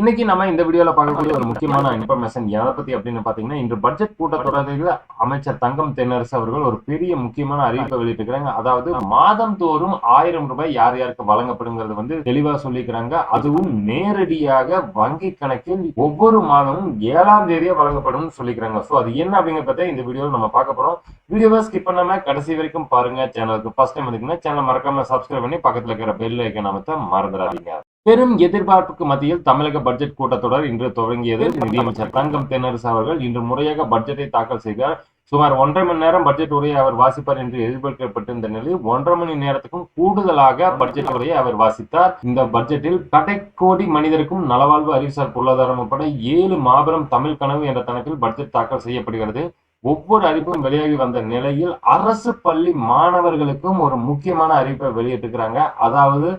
இன்னைக்கு நம்ம இந்த வீடியோல பார்க்கக்கூடிய ஒரு முக்கியமான இன்ஃபர்மேஷன் எதை பத்தி அப்படின்னு பாத்தீங்கன்னா இன்று பட்ஜெட் கூட்டத்தொடரில் அமைச்சர் தங்கம் தென்னரசு அவர்கள் ஒரு பெரிய முக்கியமான அறிவிப்பை வெளியிட்டிருக்கிறாங்க. அதாவது மாதம் தோறும் ஆயிரம் ரூபாய் யார் யாருக்கு வழங்கப்படுங்கிறது வந்து தெளிவா சொல்லிக்கிறாங்க அதுவும் நேரடியாக வங்கி கணக்கில் ஒவ்வொரு மாதமும் ஏழாம் தேதியே வழங்கப்படும் சொல்லிக்கிறாங்க சோ அது என்ன அப்படிங்கிறத இந்த வீடியோல நம்ம பார்க்க போறோம். வீடியோவை ஸ்கிப் பண்ணாம கடைசி வரைக்கும் பாருங்க. சேனலுக்கு ஃபர்ஸ்ட் டைம் வந்தீங்கன்னா சேனல் மறக்காம சப்ஸ்கிரைப் பண்ணி பக்கத்துல இருக்கிற பெல் ஐக்கன் அமைத்த மறந்துடாதீங்க. பெரும் எதிர்பார்ப்புக்கு மத்தியில் தமிழக பட்ஜெட் கூட்டத்தொடர் இன்று தொடங்கியது. நிதியமைச்சர் தங்கம் தென்னரசு அவர்கள் இன்று முறையாக பட்ஜெட்டை தாக்கல் செய்தார். சுமார் ஒன்றரை மணி நேரம் பட்ஜெட் உரையை அவர் வாசிப்பார் என்று எதிர்பார்க்கப்பட்டிருந்த நிலையில் ஒன்றரை மணி நேரத்துக்கும் கூடுதலாக பட்ஜெட் உரையை அவர் வாசித்தார். இந்த பட்ஜெட்டில் கடை கோடி மனிதருக்கும் நலவாழ்வு அறிவுசார் பொருளாதாரம் உட்பட ஏழு மாபெரும் தமிழ் கனவு என்ற தனத்தில் பட்ஜெட் தாக்கல் செய்யப்படுகிறது. ஒவ்வொரு அறிவிப்பும் வெளியாகி வந்த நிலையில் அரசு பள்ளி மாணவர்களுக்கும் ஒரு முக்கியமான அறிவிப்பை வெளியிட்டிருக்கிறாங்க. அதாவது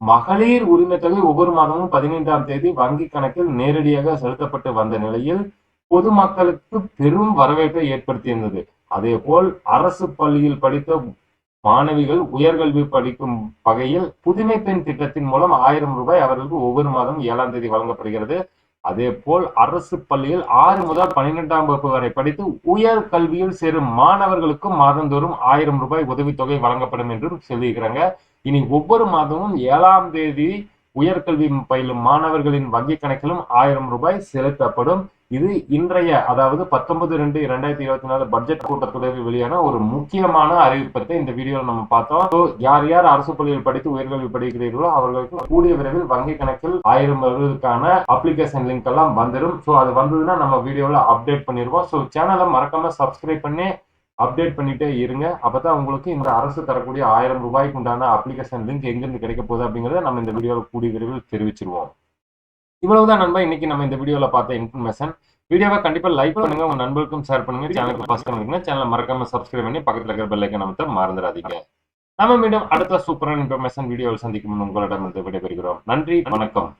மகளிர் உரிமை தொகை ஒவ்வொரு மாதமும் பதினைந்தாம் தேதி வங்கி கணக்கில் நேரடியாக செலுத்தப்பட்டு வந்த நிலையில் பொதுமக்களுக்கு பெரும் வரவேற்பை ஏற்படுத்தியிருந்தது. அதே போல் அரசு பள்ளியில் படித்த மாணவிகள் உயர்கல்வி படிக்கும் வகையில் புதுமை பெண் திட்டத்தின் மூலம் ஆயிரம் ரூபாய் அவர்களுக்கு ஒவ்வொரு மாதம் ஏழாம் தேதி வழங்கப்படுகிறது. அதே போல் அரசு பள்ளியில் ஆறு முதல் பன்னிரெண்டாம் வகுப்பு வரை படித்து உயர் கல்வியில் சேரும் மாணவர்களுக்கும் மாதந்தோறும் ஆயிரம் ரூபாய் உதவித்தொகை வழங்கப்படும் என்றும் சொல்லியிருக்கிறாங்க. இனி ஒவ்வொரு மாதமும் ஏழாம் தேதி உயர்கல்வி பயிலும் மாணவர்களின் வங்கி கணக்கிலும் ஆயிரம் ரூபாய் செலுத்தப்படும். இது இன்றைய அதாவது பத்தொன்பது ரெண்டு இரண்டாயிரத்தி இருபத்தி நாலு பட்ஜெட் கூட்டத்தொடரில் வெளியான ஒரு முக்கியமான அறிவிப்பத்தை இந்த வீடியோவில் நம்ம பார்த்தோம். யார் யார் அரசு பள்ளியில் படித்து உயர்கல்வி படிக்கிறீர்களோ அவர்களுக்கு கூடிய விரைவில் வங்கி கணக்கில் ஆயிரம் வருவதற்கான அப்ளிகேஷன் லிங்க் எல்லாம் வந்துடும் ஸோ அது வந்ததுன்னா நம்ம வீடியோவில் அப்டேட் பண்ணிடுவோம். ஸோ சேனலை மறக்காம சப்ஸ்கிரைப் பண்ணி அப்டேட் பண்ணிட்டே இருங்க. அப்பதான் உங்களுக்கு இந்த அரசு தரக்கூடிய ஆயிரம் ரூபாய்க்கு உண்டான அப்ளிகேஷன் லிங்க் எங்கிருந்து கிடைக்க போகுது அப்படிங்கறத நம்ம இந்த வீடியோவில் கூடிய விரைவில் தெரிவிச்சிருவோம். இவ்வளவுதான் நண்பா. இன்னைக்கு நம்ம இந்த வீடியோல பார்த்த இன்ஃபர்மேஷன் வீடியோவை கண்டிப்பா லைக் பண்ணுங்க. உங்க நண்பர்களுக்கும் ஷேர் பண்ணுங்க. சேனலுக்கு ஃபர்ஸ்ட் பண்ணுங்க சேனலை மறக்காம சப்ஸ்கிரைப் பண்ணி பக்கத்துல இருக்கிற பெல் நம்ம மறந்துடாதீங்க. நம்ம மீண்டும் அடுத்த சூப்பரான இன்ஃபர்மேஷன் வீடியோவில் சந்திக்கும் உங்களிடம் இருந்து விடைபெறுகிறோம். நன்றி. வணக்கம்.